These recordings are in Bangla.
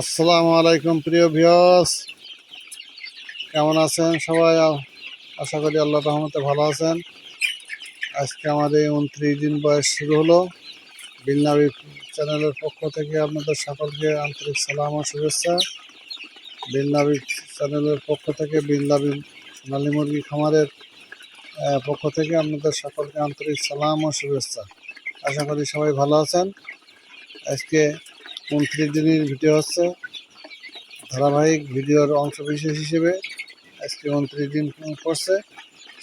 আসসালামু আলাইকুম, প্রিয় ভিউয়ার্স। কেমন আছেন সবাই? আশা করি আল্লাহ রহমতে ভালো আছেন। আজকে আমাদের এই উনত্রিশ দিন বয়স শুরু হলো। বিলনাবি চ্যানেলের পক্ষ থেকে আপনাদের সকলকে আন্তরিক সালাম ও শুভেচ্ছা। বিলনাবি চ্যানেলের পক্ষ থেকে বিলনাবি সোনালী মুরগি খামারের পক্ষ থেকে আপনাদের সকলকে আন্তরিক সালাম ও শুভেচ্ছা। আশা করি সবাই ভালো আছেন। আজকে উনত্রিশ দিনের ভিডিও হচ্ছে ধারাবাহিক ভিডিওর অংশ বিশেষ হিসেবে আজকে উনত্রিশ দিন করছে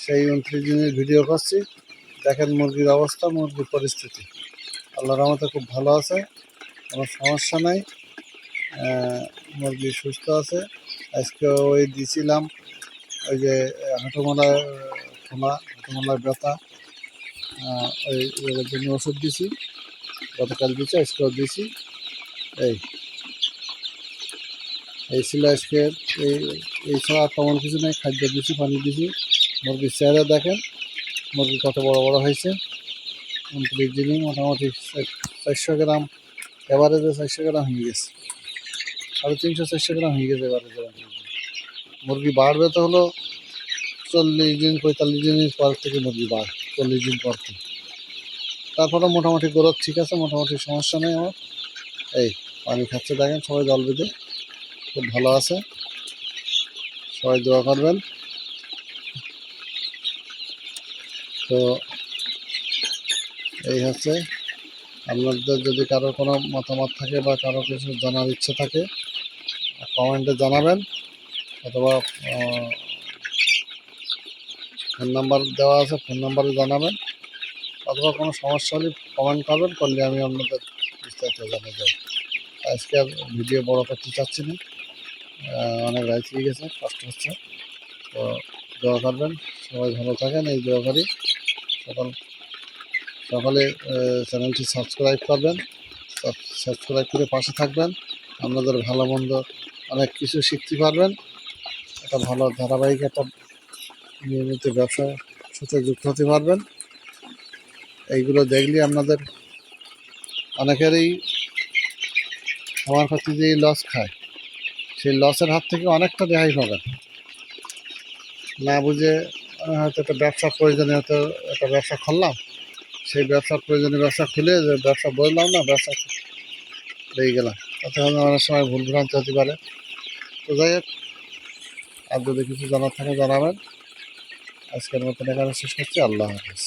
সেই উনত্রিশ দিনের ভিডিও করছি। দেখেন মুরগির অবস্থা, মুরগির পরিস্থিতি। আল্লাহ রহমতে খুব ভালো আছে, কোনো সমস্যা নাই। মুরগি সুস্থ আছে। আজকে ওই দিছিলাম, ওই যে হাঁটুমালায় খোলা হাঁটুমালায় ব্যথা। ওই জন্য ওষুধ দিছি। গতকাল দিছি, আজকেও দিছি। এই। এই ছিল আজকে এই এই ছাড়া তেমন কিছু নেই, খাদ্য দিছি, পানি দিছি। মুরগির চেহারা দেখেন, মুরগি কত বড় বড় হয়েছে। উনত্রিশ দিনই মোটামুটি চারশো গ্রাম। এভারেজে চারশো গ্রাম হয়ে গেছে। সাড়ে তিনশো, চারশো গ্রাম হয়ে গেছে এভারেজে। মুরগি বাড়বে তো হলো চল্লিশ দিন, পঁয়তাল্লিশ দিন পর থেকে মুরগি বাড়, চল্লিশ দিন পর থেকে। তারপরে মোটামুটি গ্রোথ ঠিক আছে, মোটামুটি সমস্যা নেই আমার। এই, পানি খাচ্ছে দেখেন, সবাই জল বেঁধে, খুব ভালো আছে। সবাই দোয়া করবেন। তো এই হচ্ছে, আপনাদের যদি কারও কোনো মতামত থাকে বা কারও কিছু জানার ইচ্ছে থাকে, কমেন্টে জানাবেন, অথবা ফোন নাম্বার দেওয়া আছে, ফোন নাম্বারে জানাবেন। অথবা কোনো সমস্যা হলে কমেন্ট করবেন, করলে আমি আপনাদের বিস্তারিত জানিয়ে দেবো আজকে ভিডিও বড় করতে চাচ্ছি না অনেক রাইট হয়ে গেছে, কষ্ট হচ্ছে। তো দোয়া করবেন, সবাই ভালো থাকেন এই দোয়া করি। সকাল, সকালে চ্যানেলটি সাবস্ক্রাইব করবেন সাবস্ক্রাইব করে পাশে থাকবেন। আপনাদের ভালো মন্দ অনেক কিছু শিখতে পারবেন। একটা ভালো ধারাবাহিক একটা নিয়মিত ব্যবসার সাথে যুক্ত হতে পারবেন। এইগুলো দেখলে আপনাদের অনেকেরই আমার কাছে যে লস খায়, সেই লসের হাত থেকে অনেকটা রেহাই পাবেন না বুঝে হয়তো একটা ব্যবসার প্রয়োজনে হয়তো একটা ব্যবসা খুললাম, সেই ব্যবসার প্রয়োজনে ব্যবসা খুলে যে ব্যবসা বললাম না, ব্যবসা লেগে গেলাম। তাতে অনেক সময় ভুল ভ্রান্তি হতে পারে। তো যাই হোক, আর যদি কিছু জানার থাকে জানাবেন। আজকের মতন এখানে শেষ করছি। আল্লাহ হাফিজ।